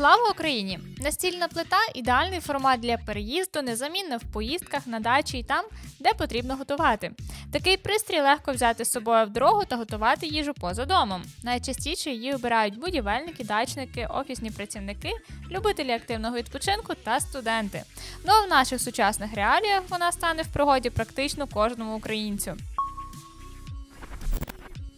Слава Україні! Настільна плита ідеальний формат для переїзду, незамінна в поїздках на дачі і там, де потрібно готувати. Такий пристрій легко взяти з собою в дорогу та готувати їжу поза домом. Найчастіше її обирають будівельники, дачники, офісні працівники, любителі активного відпочинку та студенти. Ну а в наших сучасних реаліях вона стане в пригоді практично кожному українцю.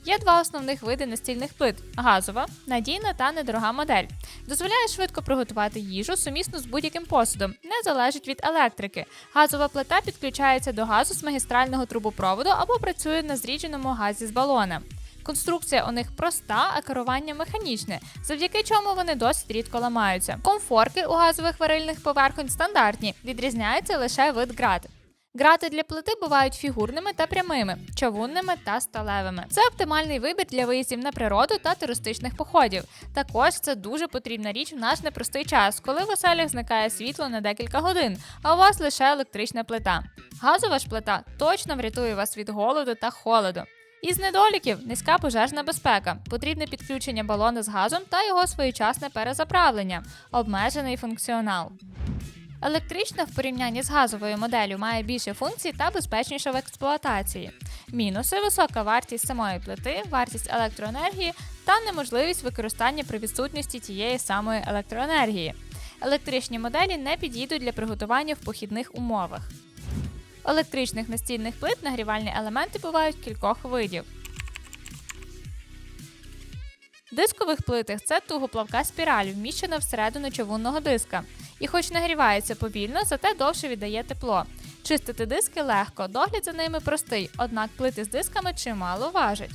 Є два основних види настільних плит: газова, надійна та недорога модель. Дозволяє швидко приготувати їжу сумісно з будь-яким посудом, не залежить від електрики. Газова плита підключається до газу з магістрального трубопроводу або працює на зрідженому газі з балона. Конструкція у них проста, а керування механічне, завдяки чому вони досить рідко ламаються. Комфорки у газових варильних поверхонь стандартні, відрізняється лише вид град. Грати для плити бувають фігурними та прямими, чавунними та сталевими. Це оптимальний вибір для виїздів на природу та туристичних походів. Також це дуже потрібна річ в наш непростий час, коли в оселях зникає світло на декілька годин, а у вас лише електрична плита. Газова ж плита точно врятує вас від голоду та холоду. Із недоліків низька пожежна безпека, потрібне підключення балона з газом та його своєчасне перезаправлення, обмежений функціонал. Електрична в порівнянні з газовою моделлю має більше функцій та безпечніша в експлуатації. Мінуси висока вартість самої плити, вартість електроенергії та неможливість використання при відсутності тієї самої електроенергії. Електричні моделі не підійдуть для приготування в похідних умовах. Електричних настільних плит нагрівальні елементи бувають кількох видів. В дискових плитах це тугоплавка спіраль, вміщена всередину човунного диска. І хоч нагрівається повільно, зате довше віддає тепло. Чистити диски легко, догляд за ними простий, однак плити з дисками чимало важать.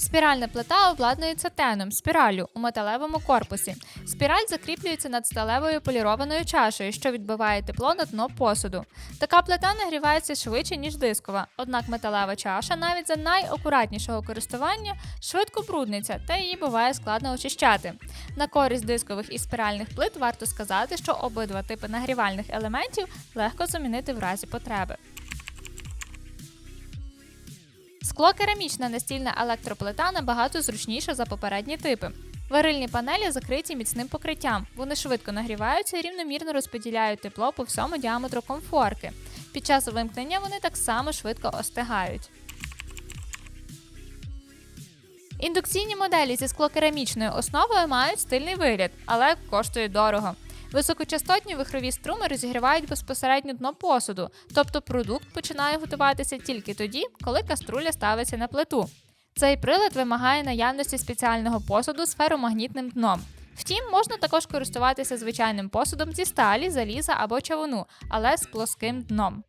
Спіральна плита обладнується теном, спіраллю у металевому корпусі. Спіраль закріплюється над сталевою полірованою чашею, що відбиває тепло на дно посуду. Така плита нагрівається швидше, ніж дискова, однак металева чаша навіть за найакуратнішого користування швидко брудниться, та її буває складно очищати. На користь дискових і спіральних плит варто сказати, що обидва типи нагрівальних елементів легко замінити в разі потреби. Скло-керамічна настільна електроплита набагато зручніша за попередні типи. Варильні панелі закриті міцним покриттям. Вони швидко нагріваються і рівномірно розподіляють тепло по всьому діаметру комфорки. Під час вимкнення вони так само швидко остигають. Індукційні моделі зі склокерамічною основою мають стильний вигляд, але коштують дорого. Високочастотні вихрові струми розігрівають безпосередньо дно посуду, тобто продукт починає готуватися тільки тоді, коли каструля ставиться на плиту. Цей прилад вимагає наявності спеціального посуду з феромагнітним дном. Втім, можна також користуватися звичайним посудом зі сталі, заліза або чавуну, але з плоским дном.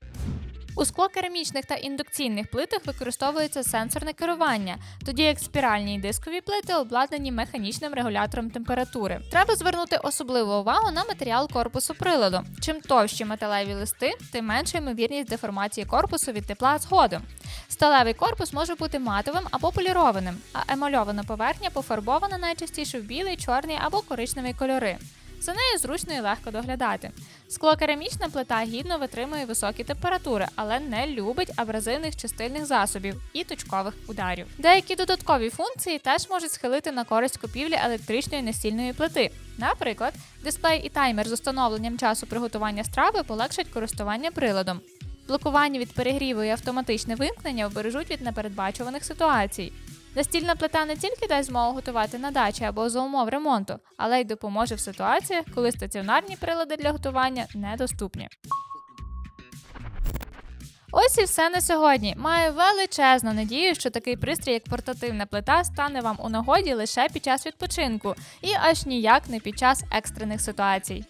У склокерамічних та індукційних плитах використовується сенсорне керування, тоді як спіральні і дискові плити обладнані механічним регулятором температури. Треба звернути особливу увагу на матеріал корпусу приладу. Чим товщі металеві листи, тим менша ймовірність деформації корпусу від тепла згодом. Сталевий корпус може бути матовим або полірованим, а емальована поверхня пофарбована найчастіше в білий, чорний або коричневий кольори. За нею зручно і легко доглядати. Склокерамічна плита гідно витримує високі температури, але не любить абразивних чистильних засобів і точкових ударів. Деякі додаткові функції теж можуть схилити на користь купівлі електричної настільної плити. Наприклад, дисплей і таймер з установленням часу приготування страви полегшать користування приладом. Блокування від перегріву і автоматичне вимкнення обережуть від непередбачуваних ситуацій. Настільна плита не тільки дасть змогу готувати на дачі або за умов ремонту, але й допоможе в ситуаціях, коли стаціонарні прилади для готування недоступні. Ось і все на сьогодні. Маю величезну надію, що такий пристрій, як портативна плита, стане вам у нагоді лише під час відпочинку і аж ніяк не під час екстрених ситуацій.